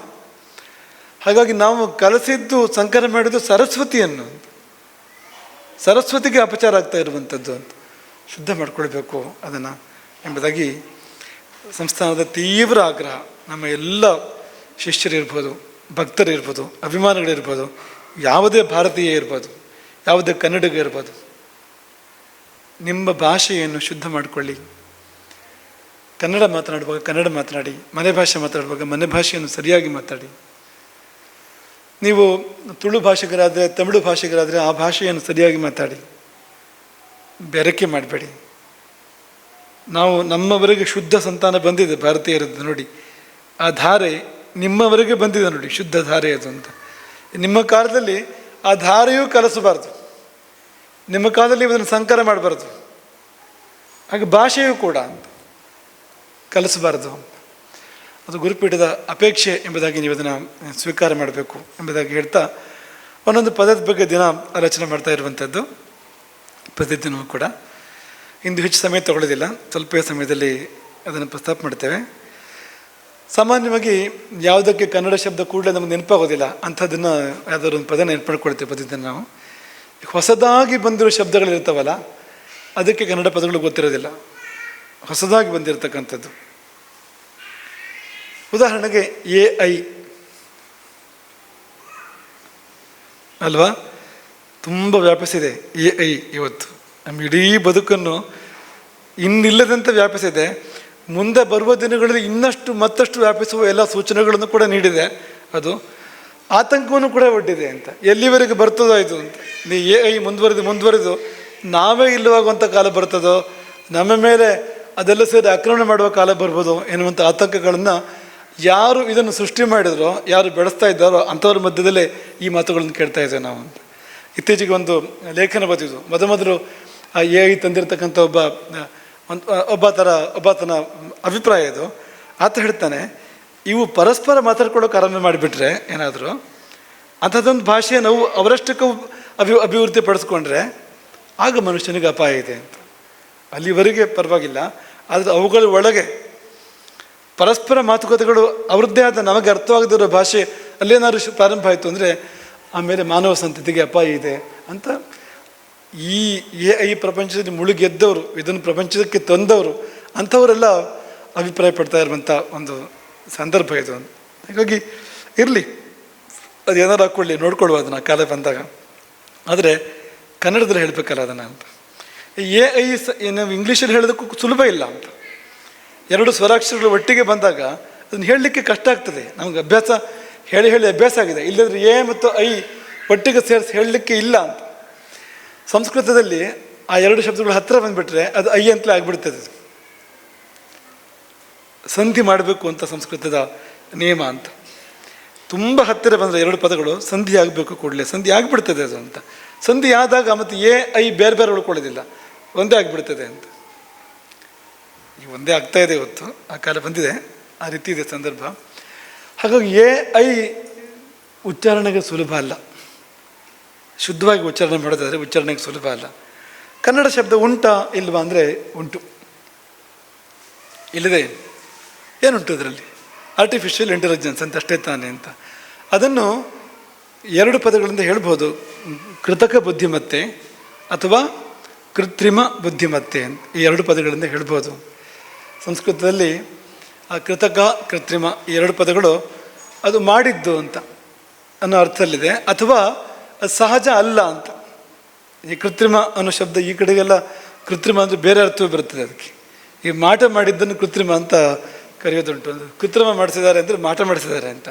ಹಾಗಾಗಿ ನಾವು ಕಲಿಸಿದ್ದು, ಸಂಕರ ಮಾಡಿದ್ದು ಸರಸ್ವತಿಯನ್ನು ಸರಸ್ವತಿಗೆ ಅಪಚಾರ ಆಗ್ತಾ ಇರುವಂಥದ್ದು ಅಂತ. ಶುದ್ಧ ಮಾಡಿಕೊಳ್ಬೇಕು ಅದನ್ನು ಎಂಬುದಾಗಿ ಸಂಸ್ಥಾನದ ತೀವ್ರ ಆಗ್ರಹ. ನಮ್ಮ ಎಲ್ಲ ಶಿಷ್ಯರಿರ್ಬೋದು ಭಕ್ತರಿರ್ಬೋದು ಅಭಿಮಾನಿಗಳಿರ್ಬೋದು ಯಾವುದೇ ಭಾರತೀಯ ಇರ್ಬೋದು, ಯಾವುದೇ ಕನ್ನಡಿಗ ಇರ್ಬೋದು ನಿಮ್ಮ ಭಾಷೆಯನ್ನು ಶುದ್ಧ ಮಾಡಿಕೊಳ್ಳಿ. ಕನ್ನಡ ಮಾತನಾಡುವಾಗ ಕನ್ನಡ ಮಾತನಾಡಿ, ಮನೆ ಭಾಷೆ ಮಾತಾಡುವಾಗ ಮನೆ ಭಾಷೆಯನ್ನು ಸರಿಯಾಗಿ ಮಾತಾಡಿ ನೀವು ತುಳು ಭಾಷೆಗರಾದರೆ, ತಮಿಳು ಭಾಷೆಗರಾದರೆ ಆ ಭಾಷೆಯನ್ನು ಸರಿಯಾಗಿ ಮಾತಾಡಿ ಬೆರಕೆ ಮಾಡಬೇಡಿ. ನಾವು ನಮ್ಮವರೆಗೆ ಶುದ್ಧ ಸಂತಾನ ಬಂದಿದೆ ಭಾರತೀಯರದ್ದು ನೋಡಿ. ಆ ಧಾರೆ ನಿಮ್ಮವರೆಗೆ ಬಂದಿದೆ ನೋಡಿ, ಶುದ್ಧ ಧಾರೆ ಅದು ಅಂತ. ನಿಮ್ಮ ಕಾಲದಲ್ಲಿ ಆ ಧಾರೆಯೂ ಕಲಿಸಬಾರ್ದು. ನಿಮ್ಮ ಕಾಲದಲ್ಲಿ ಇದನ್ನು ಸಂಕರ ಮಾಡಬಾರ್ದು. ಹಾಗೆ ಭಾಷೆಯೂ ಕೂಡ ಅಂತ ಕಲಿಸಬಾರ್ದು ಅದು ಗುರುಪೀಠದ ಅಪೇಕ್ಷೆ ಎಂಬುದಾಗಿ ನೀವು ಇದನ್ನು ಸ್ವೀಕಾರ ಮಾಡಬೇಕು ಎಂಬುದಾಗಿ ಹೇಳ್ತಾ ಒಂದೊಂದು ಪದದ ಬಗ್ಗೆ ದಿನ ರಚನೆ ಮಾಡ್ತಾ ಇರುವಂಥದ್ದು ಪ್ರತಿದಿನವೂ ಕೂಡ. ಇಂದು ಹೆಚ್ಚು ಸಮಯ ತಗೊಳ್ಳೋದಿಲ್ಲ ಸ್ವಲ್ಪ ಸಮಯದಲ್ಲಿ ಅದನ್ನು ಪ್ರಸ್ತಾಪ ಮಾಡ್ತೇವೆ. ಸಾಮಾನ್ಯವಾಗಿ ಯಾವುದಕ್ಕೆ ಕನ್ನಡ ಶಬ್ದ ಕೂಡಲೇ ನಮಗೆ ನೆನಪಾಗೋದಿಲ್ಲ, ಅಂಥದ್ದನ್ನು ಯಾವುದಾದ್ರು ಒಂದು ಪದ ನೆನಪು ಮಾಡ್ಕೊಳ್ತೇವೆ ಪ್ರತಿದಿನ ನಾವು. ಹೊಸದಾಗಿ ಬಂದಿರೋ ಶಬ್ದಗಳಿರ್ತಾವಲ್ಲ ಅದಕ್ಕೆ ಕನ್ನಡ ಪದಗಳು ಗೊತ್ತಿರೋದಿಲ್ಲ. ಹೊಸದಾಗಿ ಬಂದಿರತಕ್ಕಂಥದ್ದು. ಉದಾಹರಣೆಗೆ ಎ ಐ. ಅಲ್ವಾ? ತುಂಬ ವ್ಯಾಪಿಸಿದೆ ಎ ಐ ಇವತ್ತು. ನಮ್ಮ ಇಡೀ ಬದುಕನ್ನು ಇನ್ನಿಲ್ಲದಂತೆ ವ್ಯಾಪಿಸಿದೆ ಮುಂದೆ ಬರುವ ದಿನಗಳಲ್ಲಿ ಇನ್ನಷ್ಟು ಮತ್ತಷ್ಟು ವ್ಯಾಪಿಸುವ ಎಲ್ಲ ಸೂಚನೆಗಳನ್ನು ಕೂಡ ನೀಡಿದೆ. ಅದು ಆತಂಕವನ್ನು ಕೂಡ ಒಡ್ಡಿದೆ ಅಂತ. ಎಲ್ಲಿವರೆಗೆ ಬರ್ತದೋ ಇದು ಅಂತ. ನೀ ಏ ಐ ಮುಂದುವರೆದು ಮುಂದುವರೆದು, ನಾವೇ ಇಲ್ಲವಾಗುವಂಥ ಕಾಲ ಬರ್ತದೋ, ನಮ್ಮ ಮೇಲೆ ಅದೆಲ್ಲ ಸೇರಿ ಆಕ್ರಮಣ ಮಾಡುವ ಕಾಲ ಬರ್ಬೋದು ಎನ್ನುವಂಥ ಆತಂಕಗಳನ್ನು ಯಾರು ಇದನ್ನು ಸೃಷ್ಟಿ ಮಾಡಿದರೋ, ಯಾರು ಬೆಳೆಸ್ತಾ ಇದ್ದಾರೋ ಅಂಥವ್ರ ಮಧ್ಯದಲ್ಲೇ ಈ ಮಾತುಗಳನ್ನು ಕೇಳ್ತಾ ಇದ್ದೇವೆ ನಾವು ಅಂತ. ಇತ್ತೀಚೆಗೆ ಒಂದು ಲೇಖನ ಬರೆದಿದ್ದು. ಮೊದಮೊದಲು ಆ ಎ ಐ ತಂದಿರತಕ್ಕಂಥ ಒಬ್ಬ ಒಂದು ಒಬ್ಬ ಥರ, ಒಬ್ಬಾತನ ಅಭಿಪ್ರಾಯ ಇದು. ಆತ ಹೇಳ್ತಾನೆ ಇವು ಪರಸ್ಪರ ಮಾತಾಡ್ಕೊಳ್ಳೋಕೆ ಆರಂಭ ಮಾಡಿಬಿಟ್ರೆ ಏನಾದರೂ ಅಂಥದ್ದೊಂದು ಭಾಷೆ ನಾವು ಅವರಷ್ಟಕ್ಕೂ ಅಭಿ ಅಭಿವೃದ್ಧಿ ಪಡಿಸ್ಕೊಂಡ್ರೆ ಆಗ ಮನುಷ್ಯನಿಗೆ ಅಪಾಯ ಇದೆ ಅಂತ. ಅಲ್ಲಿವರೆಗೆ ಪರವಾಗಿಲ್ಲ, ಆದರೆ ಅವುಗಳ ಒಳಗೆ ಪರಸ್ಪರ ಮಾತುಕತೆಗಳು ಅವ್ರದ್ದೇ ಆದ ನಮಗೆ ಅರ್ಥವಾಗದಿರೋ ಭಾಷೆ ಅಲ್ಲೇನಾದ್ರು ಪ್ರಾರಂಭ ಆಯಿತು ಅಂದರೆ ಆಮೇಲೆ ಮಾನವ ಸಂತತಿಗೆ ಅಪಾಯ ಇದೆ ಅಂತ ಈ ಎ ಐ ಪ್ರಪಂಚದಲ್ಲಿ ಮುಳುಗೆದ್ದವರು ಇದನ್ನು ಪ್ರಪಂಚಕ್ಕೆ ತಂದವರು ಅಂಥವರೆಲ್ಲ ಅಭಿಪ್ರಾಯ ಪಡ್ತಾ ಇರುವಂಥ ಒಂದು ಸಂದರ್ಭ ಇದು. ಹಾಗಾಗಿ ಇರಲಿ. ಅದು ಏನಾರು ಹಾಕ್ಕೊಳ್ಳಿ, ನೋಡ್ಕೊಳ್ಳುವ ಅದನ್ನು, ಕಾಲ ಬಂದಾಗ. ಆದರೆ ಕನ್ನಡದಲ್ಲಿ ಹೇಳಬೇಕಲ್ಲ ಅದನ್ನು ಅಂತ. ಎ ಐ ಸ ನಾವು ಇಂಗ್ಲೀಷಲ್ಲಿ ಹೇಳೋದಕ್ಕೂ ಸುಲಭ ಇಲ್ಲ ಅಂತ. ಎರಡು ಸ್ವರಾಕ್ಷರಗಳು ಒಟ್ಟಿಗೆ ಬಂದಾಗ ಅದನ್ನು ಹೇಳಲಿಕ್ಕೆ ಕಷ್ಟ ಆಗ್ತದೆ. ನಮಗೆ ಅಭ್ಯಾಸ, ಹೇಳಿ ಹೇಳಿ ಅಭ್ಯಾಸ ಆಗಿದೆ. ಇಲ್ಲದ್ರೆ ಎ ಮತ್ತು ಐ ಒಟ್ಟಿಗೆ ಸೇರಿಸಿ ಹೇಳಲಿಕ್ಕೆ ಇಲ್ಲ ಅಂತ. ಸಂಸ್ಕೃತದಲ್ಲಿ ಆ ಎರಡು ಶಬ್ದಗಳು ಹತ್ತಿರ ಬಂದುಬಿಟ್ರೆ ಅದು ಐ ಅಂತಲೇ ಆಗ್ಬಿಡ್ತದೆ. ಸಂಧಿ ಮಾಡಬೇಕು ಅಂತ ಸಂಸ್ಕೃತದ ನಿಯಮ ಅಂತ. ತುಂಬ ಹತ್ತಿರ ಬಂದರೆ ಎರಡು ಪದಗಳು ಸಂಧಿ ಆಗಬೇಕು ಕೂಡಲೇ. ಸಂಧಿ ಆಗಿಬಿಡ್ತದೆ ಅದು ಅಂತ. ಸಂಧಿ ಆದಾಗ ಮತ್ತು ಎ, ಐ ಬೇರೆ ಬೇರೆ ಉಳ್ಕೊಳ್ಳೋದಿಲ್ಲ. ಒಂದೇ ಆಗಿಬಿಡ್ತದೆ ಅಂತ. ಈಗ ಒಂದೇ ಆಗ್ತಾ ಇದೆ ಇವತ್ತು. ಆ ಕಾಲ ಬಂದಿದೆ. ಆ ರೀತಿ ಇದೆ ಸಂದರ್ಭ. ಹಾಗಾಗಿ ಎ, ಐ ಉಚ್ಚಾರಣೆಗೆ ಸುಲಭ ಅಲ್ಲ. ಶುದ್ಧವಾಗಿ ಉಚ್ಚಾರಣೆ ಮಾಡೋದಾದರೆ ಉಚ್ಚಾರಣೆಗೆ ಸುಲಭ ಅಲ್ಲ. ಕನ್ನಡ ಶಬ್ದ ಉಂಟಾ ಇಲ್ವಾ ಅಂದರೆ ಉಂಟು. ಇಲ್ಲದೆ ಏನುಂಟು ಅದರಲ್ಲಿ ಆರ್ಟಿಫಿಷಿಯಲ್ ಇಂಟೆಲಿಜೆನ್ಸ್ ಅಂತ ಅಷ್ಟೇ ತಾನೆ ಅಂತ. ಅದನ್ನು ಎರಡು ಪದಗಳಿಂದ ಹೇಳ್ಬೋದು. ಕೃತಕ ಬುದ್ಧಿಮತ್ತೆ ಅಥವಾ ಕೃತ್ರಿಮ ಬುದ್ಧಿಮತ್ತೆ ಅಂತ ಈ ಎರಡು ಪದಗಳಿಂದ ಹೇಳ್ಬೋದು. ಸಂಸ್ಕೃತದಲ್ಲಿ ಆ ಕೃತಕ, ಕೃತ್ರಿಮ ಈ ಎರಡು ಪದಗಳು ಅದು ಮಾಡಿದ್ದು ಅಂತ ಅನ್ನೋ ಅರ್ಥದಲ್ಲಿದೆ. ಅಥವಾ ಅದು ಸಹಜ ಅಲ್ಲ ಅಂತ. ಈ ಕೃತ್ರಿಮ ಅನ್ನೋ ಶಬ್ದ ಈ ಕಡೆಗೆಲ್ಲ ಕೃತ್ರಿಮ ಅಂದರೆ ಬೇರೆ ಅರ್ಥವೇ ಬರ್ತದೆ ಅದಕ್ಕೆ. ಈ ಮಾಟ ಮಾಡಿದ್ದನ್ನು ಕೃತ್ರಿಮ ಅಂತ ಕರೆಯೋದುಂಟು. ಕೃತ್ರಿಮ ಮಾಡಿಸಿದ್ದಾರೆ ಅಂದರೆ ಮಾಟ ಮಾಡಿಸಿದ್ದಾರೆ ಅಂತ.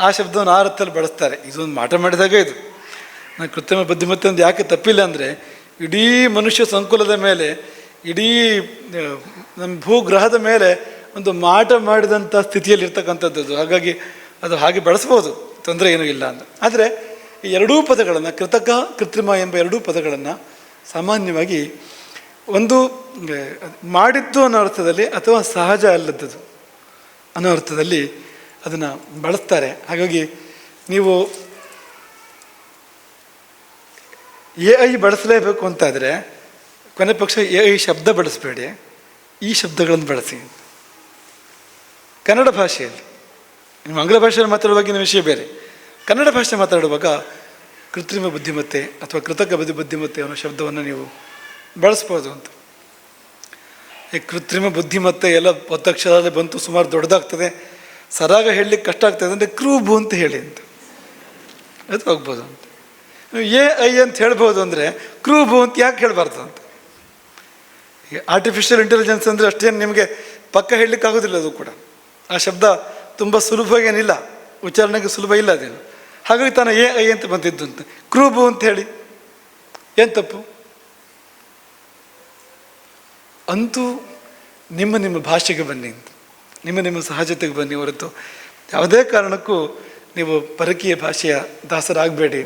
ಆ ಶಬ್ದವನ್ನು ಆ ಅರ್ಥದಲ್ಲಿ ಬಳಸ್ತಾರೆ. ಇದೊಂದು ಮಾಟ ಮಾಡಿದಾಗೆ ಇದು. ನಾನು ಕೃತ್ರಿಮ ಬುದ್ಧಿಮತ್ತೆ ಒಂದು ಯಾಕೆ ತಪ್ಪಿಲ್ಲ ಅಂದರೆ, ಇಡೀ ಮನುಷ್ಯ ಸಂಕುಲದ ಮೇಲೆ, ಇಡೀ ನಮ್ಮ ಭೂಗ್ರಹದ ಮೇಲೆ ಒಂದು ಮಾಟ ಮಾಡಿದಂಥ ಸ್ಥಿತಿಯಲ್ಲಿ ಇರ್ತಕ್ಕಂಥದ್ದು ಹಾಗಾಗಿ ಅದು ಹಾಗೆ ಬಳಸ್ಬೋದು. ತೊಂದರೆ ಏನೂ ಇಲ್ಲ ಅಂತ. ಆದರೆ, ಈ ಎರಡೂ ಪದಗಳನ್ನು, ಕೃತಕ, ಕೃತ್ರಿಮ ಎಂಬ ಎರಡೂ ಪದಗಳನ್ನು ಸಾಮಾನ್ಯವಾಗಿ ಒಂದು ಮಾಡಿದ್ದು ಅನ್ನೋ ಅರ್ಥದಲ್ಲಿ ಅಥವಾ ಸಹಜ ಅಲ್ಲದ್ದು ಅನ್ನೋ ಅರ್ಥದಲ್ಲಿ ಅದನ್ನು ಬಳಸ್ತಾರೆ. ಹಾಗಾಗಿ ನೀವು ಎ ಐ ಬಳಸಲೇಬೇಕು ಅಂತಾದರೆ ಕೊನೆ ಪಕ್ಷ ಎ ಐ ಶಬ್ದ ಬಳಸಬೇಡಿ. ಈ ಶಬ್ದಗಳನ್ನು ಬಳಸಿ ಕನ್ನಡ ಭಾಷೆಯಲ್ಲಿ. ನೀವು ಆಂಗ್ಲ ಭಾಷೆಯಲ್ಲಿ ಮಾತಾಡುವಾಗಿನ ವಿಷಯ ಬೇರೆ. ಕನ್ನಡ ಭಾಷೆ ಮಾತಾಡುವಾಗ ಕೃತ್ರಿಮ ಬುದ್ಧಿಮತ್ತೆ ಅಥವಾ ಕೃತಕ ಬುದ್ಧಿ ಬುದ್ಧಿಮತ್ತೆ ಅನ್ನೋ ಶಬ್ದವನ್ನು ನೀವು ಬಳಸ್ಬೋದು ಅಂತ. ಈ ಕೃತ್ರಿಮ ಬುದ್ಧಿಮತ್ತೆ ಎಲ್ಲ ಒತ್ತಕ್ಷರದಲ್ಲಿ ಬಂತು, ಸುಮಾರು ದೊಡ್ಡದಾಗ್ತದೆ. ಸರಾಗ ಹೇಳಲಿಕ್ಕೆ ಕಷ್ಟ ಆಗ್ತದೆ. ಅಂದರೆ ಕ್ರೂಬು ಅಂತ ಹೇಳಿ ಅಂತ. ಅದು ಹೋಗ್ಬೋದು ಅಂತ. ಎ ಐ ಅಂತ ಹೇಳ್ಬೋದು ಅಂದರೆ ಕ್ರೂಬು ಅಂತ ಯಾಕೆ ಹೇಳಬಾರ್ದು ಅಂತ? ಈಗ ಆರ್ಟಿಫಿಷಿಯಲ್ ಇಂಟೆಲಿಜೆನ್ಸ್ ಅಂದರೆ ಅಷ್ಟೇನು ನಿಮಗೆ ಪಕ್ಕ ಹೇಳಲಿಕ್ಕೆ ಆಗೋದಿಲ್ಲ ಅದು ಕೂಡ. ಆ ಶಬ್ದ ತುಂಬ ಸುಲಭ ಏನಿಲ್ಲ. ಉಚ್ಚಾರಣೆಗೆ ಸುಲಭ ಇಲ್ಲ ಅದೇನು. ಹಾಗಾಗಿ ತಾನು ಎ ಐ ಅಂತ ಬಂದಿದ್ದು ಅಂತ. ಕ್ರೂಬು ಅಂತ ಹೇಳಿ. ಏನು ತಪ್ಪು? ಅಂತೂ ನಿಮ್ಮ ನಿಮ್ಮ ಭಾಷೆಗೆ ಬನ್ನಿ ಅಂತ. ನಿಮ್ಮ ನಿಮ್ಮ ಸಹಜತೆಗೆ ಬನ್ನಿ ಹೊರತು. ಯಾವುದೇ ಕಾರಣಕ್ಕೂ ನೀವು ಪರಕೀಯ ಭಾಷೆಯ ದಾಸರಾಗಬೇಡಿ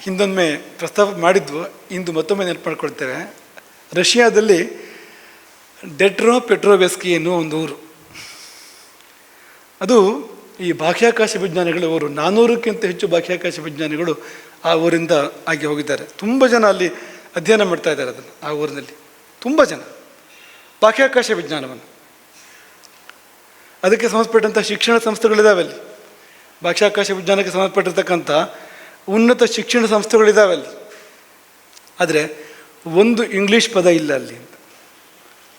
ಹಿಂದೊಮ್ಮೆ ಪ್ರಸ್ತಾಪ ಮಾಡಿದ್ವು, ಇಂದು ಮತ್ತೊಮ್ಮೆ ನೆನಪು ಮಾಡ್ಕೊಳ್ತೇವೆ ರಷ್ಯಾದಲ್ಲಿ ಡೆಟ್ರೋ ಪೆಟ್ರೋವೆಸ್ಕಿ ಎನ್ನುವ ಒಂದು ಊರು. ಅದು ಈ ಬಾಹ್ಯಾಕಾಶ ವಿಜ್ಞಾನಿಗಳು ಊರು ನಾನ್ನೂರಕ್ಕಿಂತ ಹೆಚ್ಚು ಬಾಹ್ಯಾಕಾಶ ವಿಜ್ಞಾನಿಗಳು ಆ ಊರಿಂದ ಆಗಿ ಹೋಗಿದ್ದಾರೆ. ತುಂಬ ಜನ ಅಲ್ಲಿ ಅಧ್ಯಯನ ಮಾಡ್ತಾ ಇದ್ದಾರೆ ಅದನ್ನು, ಆ ಊರಿನಲ್ಲಿ. ತುಂಬ ಜನ. ಬಾಹ್ಯಾಕಾಶ ವಿಜ್ಞಾನವನ್ನು. ಅದಕ್ಕೆ ಸಂಬಂಧಪಟ್ಟಂಥ ಶಿಕ್ಷಣ ಸಂಸ್ಥೆಗಳಿದ್ದಾವೆ ಅಲ್ಲಿ. ಬಾಹ್ಯಾಕಾಶ ವಿಜ್ಞಾನಕ್ಕೆ ಸಂಬಂಧಪಟ್ಟಿರ್ತಕ್ಕಂಥ ಉನ್ನತ ಶಿಕ್ಷಣ ಸಂಸ್ಥೆಗಳಿದ್ದಾವೆ ಅಲ್ಲಿ. ಆದರೆ ಒಂದು ಇಂಗ್ಲೀಷ್ ಪದ ಇಲ್ಲ ಅಲ್ಲಿ ಅಂತ.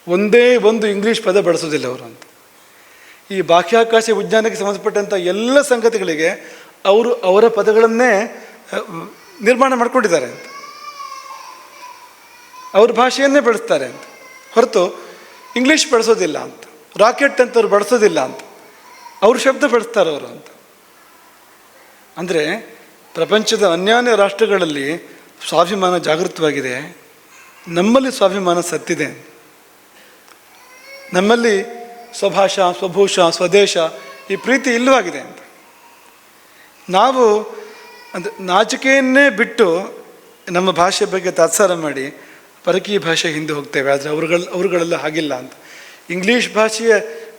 ಒಂದೇ ಒಂದು ಇಂಗ್ಲೀಷ್ ಪದ ಬಳಸೋದಿಲ್ಲ ಅವರು ಅಂತ. ಈ ಬಾಹ್ಯಾಕಾಶ ವಿಜ್ಞಾನಕ್ಕೆ ಸಂಬಂಧಪಟ್ಟಂಥ ಎಲ್ಲ ಸಂಗತಿಗಳಿಗೆ ಅವರು ಅವರ ಪದಗಳನ್ನೇ ನಿರ್ಮಾಣ ಮಾಡಿಕೊಂಡಿದ್ದಾರೆ ಅಂತ. ಅವ್ರ ಭಾಷೆಯನ್ನೇ ಬಳಸ್ತಾರೆ ಅಂತ. ಹೊರತು ಇಂಗ್ಲೀಷ್ ಬಳಸೋದಿಲ್ಲ ಅಂತ. ರಾಕೆಟ್ ಅಂತ ಅವ್ರು ಬಳಸೋದಿಲ್ಲ ಅಂತ. ಅವ್ರ ಶಬ್ದ ಬಳಸ್ತಾರೆ ಅವರು ಅಂತ. ಅಂದರೆ ಪ್ರಪಂಚದ ಅನ್ಯಾನ್ಯ ರಾಷ್ಟ್ರಗಳಲ್ಲಿ ಸ್ವಾಭಿಮಾನ ಜಾಗೃತವಾಗಿದೆ. ನಮ್ಮಲ್ಲಿ ಸ್ವಾಭಿಮಾನ ಸತ್ತಿದೆ. ನಮ್ಮಲ್ಲಿ ಸ್ವಭಾಷಾ, ಸ್ವಭೂಷ, ಸ್ವದೇಶ ಈ ಪ್ರೀತಿ ಇಲ್ಲವಾಗಿದೆ ಅಂತ. ನಾವು ಅಂದರೆ ನಾಚಿಕೆಯನ್ನೇ ಬಿಟ್ಟು ನಮ್ಮ ಭಾಷೆ ಬಗ್ಗೆ ತಾತ್ಸಾರ ಮಾಡಿ ಪರಕೀಯ ಭಾಷೆ ಹಿಂದೆ ಹೋಗ್ತೇವೆ, ಆದರೆ ಅವ್ರುಗಳ, ಅವ್ರುಗಳೆಲ್ಲ ಹಾಗಿಲ್ಲ ಅಂತ. ಇಂಗ್ಲೀಷ್ ಭಾಷೆಯ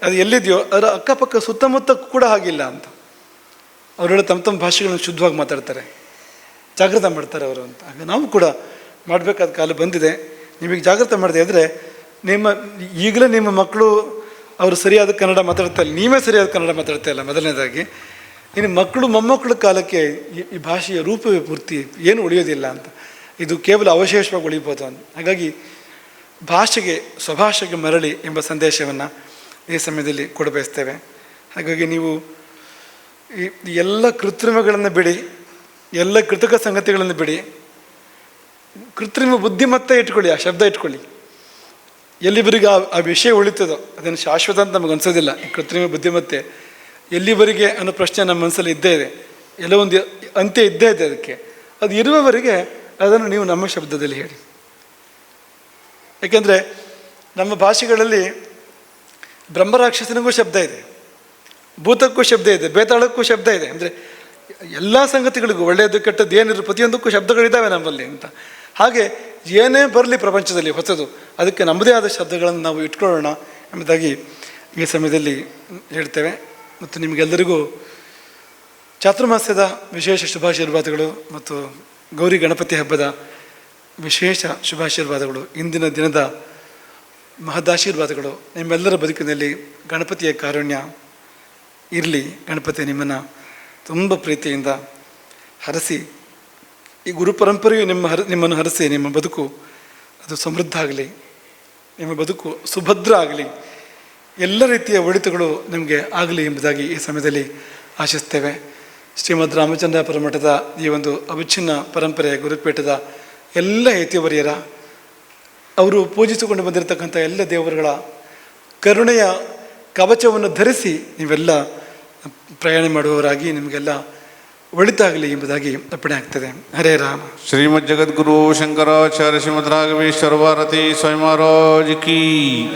ಅದು ಎಲ್ಲಿದೆಯೋ, ಅದರ ಅಕ್ಕಪಕ್ಕ ಸುತ್ತಮುತ್ತ ಕೂಡ ಹಾಗಿಲ್ಲ ಅಂತ. ಅವರೆಲ್ಲ ತಮ್ಮ ತಮ್ಮ ಭಾಷೆಗಳನ್ನು ಶುದ್ಧವಾಗಿ ಮಾತಾಡ್ತಾರೆ. ಜಾಗೃತ ಮಾಡ್ತಾರೆ ಅವರು ಅಂತ. ಹಾಗೆ ನಾವು ಕೂಡ ಮಾಡಬೇಕಾದ ಕಾಲ ಬಂದಿದೆ. ನಿಮಗೆ ಜಾಗೃತ ಮಾಡಿದೆ ಅಂದರೆ ನಿಮ್ಮ, ಈಗಲೇ ನಿಮ್ಮ ಮಕ್ಕಳು ಅವರು ಸರಿಯಾದ ಕನ್ನಡ ಮಾತಾಡ್ತಾ ಇಲ್ಲ. ನೀವೇ ಸರಿಯಾದ ಕನ್ನಡ ಮಾತಾಡ್ತಾ ಇಲ್ಲ ಮೊದಲನೇದಾಗಿ. ಇನ್ನು ಮಕ್ಕಳು ಮೊಮ್ಮಕ್ಕಳ ಕಾಲಕ್ಕೆ ಈ ಭಾಷೆಯ ರೂಪವೇ ಪೂರ್ತಿ ಏನು ಉಳಿಯೋದಿಲ್ಲ ಅಂತ. ಇದು ಕೇವಲ ಅವಶೇಷವಾಗಿ ಉಳಿಬೋದು ಅಂತ. ಹಾಗಾಗಿ ಭಾಷೆಗೆ, ಸ್ವಭಾಷೆಗೆ ಮರಳಿ ಎಂಬ ಸಂದೇಶವನ್ನು ಈ ಸಮಯದಲ್ಲಿ ಕೊಡಬಯಸ್ತೇವೆ. ಹಾಗಾಗಿ ನೀವು ಈ ಎಲ್ಲ ಕೃತ್ರಿಮಗಳನ್ನು ಬಿಡಿ, ಎಲ್ಲ ಕೃತಕ ಸಂಗತಿಗಳನ್ನು ಬಿಡಿ. ಕೃತ್ರಿಮ ಬುದ್ಧಿಮತ್ತೆ ಇಟ್ಕೊಳ್ಳಿ, ಆ ಶಬ್ದ ಇಟ್ಕೊಳ್ಳಿ. ಎಲ್ಲಿವರೆಗೆ ಆ ಆ ವಿಷಯ ಉಳಿತದೋ, ಅದನ್ನು ಶಾಶ್ವತ ಅಂತ ನಮಗೆ ಅನಿಸೋದಿಲ್ಲ. ಈ ಕೃತ್ರಿಮ ಬುದ್ಧಿಮತ್ತೆ ಎಲ್ಲಿವರೆಗೆ ಅನ್ನೋ ಪ್ರಶ್ನೆ ನಮ್ಮ ಮನಸ್ಸಲ್ಲಿ ಇದ್ದೇ ಇದೆ. ಎಲ್ಲ ಒಂದು ಅಂತ್ಯ ಇದ್ದೇ ಇದೆ ಅದಕ್ಕೆ. ಅದು ಇರುವವರೆಗೆ ಅದನ್ನು ನೀವು ನಮ್ಮ ಶಬ್ದದಲ್ಲಿ ಹೇಳಿ. ಏಕೆಂದರೆ ನಮ್ಮ ಭಾಷೆಗಳಲ್ಲಿ ಬ್ರಹ್ಮರಾಕ್ಷಸನಿಗೂ ಶಬ್ದ ಇದೆ, ಭೂತಕ್ಕೂ ಶಬ್ದ ಇದೆ, ಬೇತಾಳಕ್ಕೂ ಶಬ್ದ ಇದೆ. ಅಂದರೆ ಎಲ್ಲ ಸಂಗತಿಗಳಿಗೂ ಒಳ್ಳೆಯದು, ಕೆಟ್ಟದ್ದು ಏನಿರೋ ಪ್ರತಿಯೊಂದಕ್ಕೂ ಶಬ್ದಗಳಿದ್ದಾವೆ ನಮ್ಮಲ್ಲಿ ಅಂತ. ಹಾಗೆ ಏನೇ ಬರಲಿ ಪ್ರಪಂಚದಲ್ಲಿ ಹೊಸದು, ಅದಕ್ಕೆ ನಮ್ಮದೇ ಆದ ಶಬ್ದಗಳನ್ನು ನಾವು ಇಟ್ಕೊಳ್ಳೋಣ ಎಂಬುದಾಗಿ ಈ ಸಮಯದಲ್ಲಿ ಹೇಳ್ತೇವೆ. ಮತ್ತು ನಿಮಗೆಲ್ಲರಿಗೂ ಚಾತುರ್ಮಾಸ್ಯದ ವಿಶೇಷ ಶುಭಾಶೀರ್ವಾದಗಳು ಮತ್ತು ಗೌರಿ ಗಣಪತಿ ಹಬ್ಬದ ವಿಶೇಷ ಶುಭಾಶೀರ್ವಾದಗಳು, ಇಂದಿನ ದಿನದ ಮಹದಾಶೀರ್ವಾದಗಳು, ನಿಮ್ಮೆಲ್ಲರ ಬದುಕಿನಲ್ಲಿ ಗಣಪತಿಯ ಕಾರುಣ್ಯ ಇರಲಿ. ಗಣಪತಿ ನಿಮ್ಮನ್ನು ತುಂಬ ಪ್ರೀತಿಯಿಂದ ಹರಸಿ, ಈ ಗುರು ಪರಂಪರೆಯು ನಿಮ್ಮ ಹರ, ನಿಮ್ಮನ್ನು ಹರಸಿ, ನಿಮ್ಮ ಬದುಕು ಅದು ಸಮೃದ್ಧ ಆಗಲಿ, ನಿಮ್ಮ ಬದುಕು ಸುಭದ್ರ ಆಗಲಿ, ಎಲ್ಲ ರೀತಿಯ ಒಳಿತುಗಳು ನಿಮಗೆ ಆಗಲಿ ಎಂಬುದಾಗಿ ಈ ಸಮಯದಲ್ಲಿ ಆಶಿಸ್ತೇವೆ. ಶ್ರೀಮದ್ ರಾಮಚಂದ್ರ ಮಠದ ಈ ಒಂದು ಅವಿಚ್ಛಿನ್ನ ಪರಂಪರೆಯ ಗುರುಪೀಠದ ಎಲ್ಲ ಯತಿವರಿಯರ, ಅವರು ಪೂಜಿಸಿಕೊಂಡು ಬಂದಿರತಕ್ಕಂಥ ಎಲ್ಲ ದೇವರುಗಳ ಕರುಣೆಯ ಕವಚವನ್ನು ಧರಿಸಿ ನೀವೆಲ್ಲ ಪ್ರಯಾಣ ಮಾಡುವವರಾಗಿ ನಿಮಗೆಲ್ಲ ಒಳಿತಾಗಲಿ ಎಂಬುದಾಗಿ ಅರ್ಪಣೆ ಆಗ್ತದೆ. ಹರೇ ರಾಮ.
ಶ್ರೀಮದ್ ಜಗದ್ಗುರು ಶಂಕರಾಚಾರ್ಯ ಶ್ರೀಮದ್ ರಾಘವೇಶ್ವರ ಭಾರತಿ ಸ್ವಯಂರಾಜ್ ಕೀ.